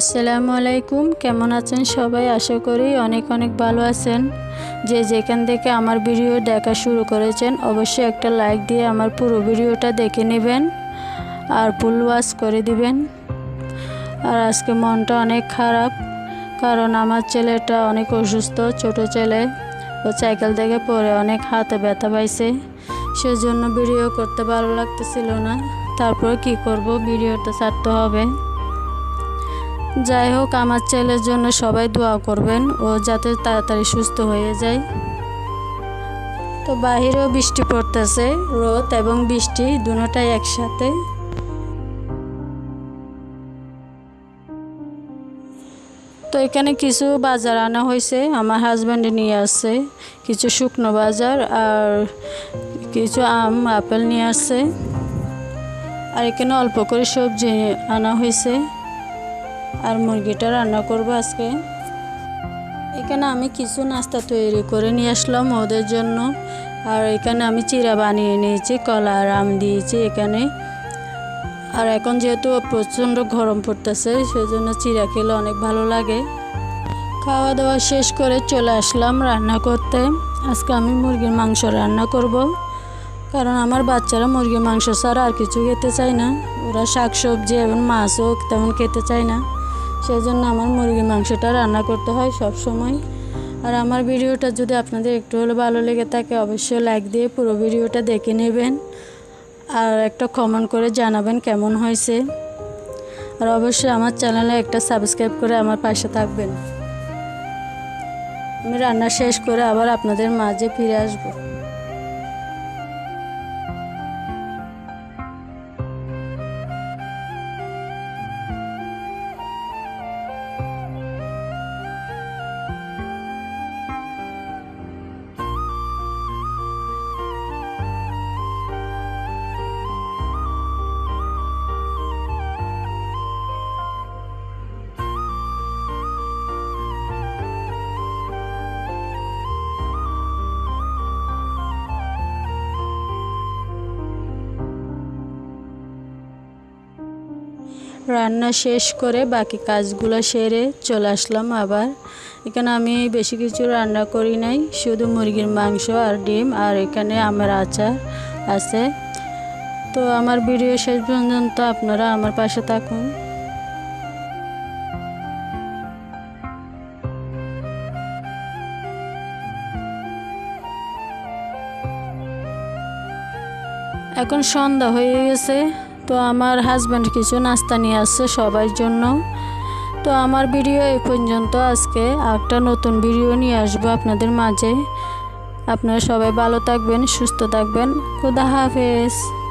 আসসালামু আলাইকুম, কেমন আছেন সবাই? আশা করি অনেক অনেক ভালো আছেন। যে যেখান থেকে আমার ভিডিও দেখা শুরু করেছেন, অবশ্যই একটা লাইক দিয়ে আমার পুরো ভিডিওটা দেখে নেবেন আর ফুল ওয়াশ করে দিবেন। আর আজকে মনটা অনেক খারাপ, কারণ আমার ছেলেটা অনেক অসুস্থ, ছোট ছেলে। ও সাইকেল থেকে পরে অনেক হাতে ব্যথা পাইছে। সেজন্য ভিডিও করতে ভালো লাগতেছিল না। তারপর কি করব? ভিডিওটা ছাড়তে হবে। যাই হোক, আমার ছেলের জন্য সবাই দোয়া করবেন, ও যাতে তাড়াতাড়ি সুস্থ হয়ে যায়। তো বাহিরেও বৃষ্টি পড়তেছে, রোদ এবং বৃষ্টি দুটোটাই একসাথে। তো এখানে কিছু বাজার আনা হয়েছে, আমার হাজব্যান্ডে নিয়ে আসছে। কিছু শুকনো বাজার আর কিছু আম, আপেল নিয়ে আসছে। আর এখানে অল্প করে সবজি আনা হয়েছে। আর মুরগিটা রান্না করব আজকে। এখানে আমি কিছু নাস্তা তৈরি করে নিয়ে আসলাম ওদের জন্য। আর এখানে আমি চিরা বানিয়ে নিয়েছি, কলা আর আম দিয়েছি এখানে। আর এখন যেহেতু প্রচণ্ড গরম পড়তেছে, সেজন্য চিরা খেলে অনেক ভালো লাগে। খাওয়া দাওয়া শেষ করে চলে আসলাম রান্না করতে। আজকে আমি মুরগির মাংস রান্না করব। কারণ আমার বাচ্চারা মুরগির মাংস ছাড়া আর কিছু খেতে চায় না। ওরা শাক সবজি এবং মাছও তেমন খেতে চায় না। সেই জন্য আমার মুরগির মাংসটা রান্না করতে হয় সব সময়। আর আমার ভিডিওটা যদি আপনাদের একটু হলে ভালো লেগে থাকে, অবশ্যই লাইক দিয়ে পুরো ভিডিওটা দেখে নেবেন। আর একটা কমেন্ট করে জানাবেন কেমন হয়েছে। আর অবশ্যই আমার চ্যানেলে একটা সাবস্ক্রাইব করে আমার পাশে থাকবেন। আমি রান্না শেষ করে আবার আপনাদের মাঝে ফিরে আসব। রান্না শেষ করে বাকি কাজগুলো সেরে চলে আসলাম আবার। এখানে আমি বেশি কিছু রান্না করি নাই, শুধু মুরগির মাংস আর ডিম আর এখানে আমার আচার আছে। তো আমার ভিডিও শেষ পর্যন্ত আপনারা আমার পাশে থাকুন। এখন সন্ধ্যা হয়ে গেছে। তো আমার হাজব্যান্ড কিছু নাস্তা নিয়ে আসছে সবার জন্য। তো আমার ভিডিও এই পর্যন্ত আজকে। একটা নতুন ভিডিও নিয়ে আসব আপনাদের মাঝে। আপনারা সবাই ভালো থাকবেন, সুস্থ থাকবেন। খুদা হাফেজ।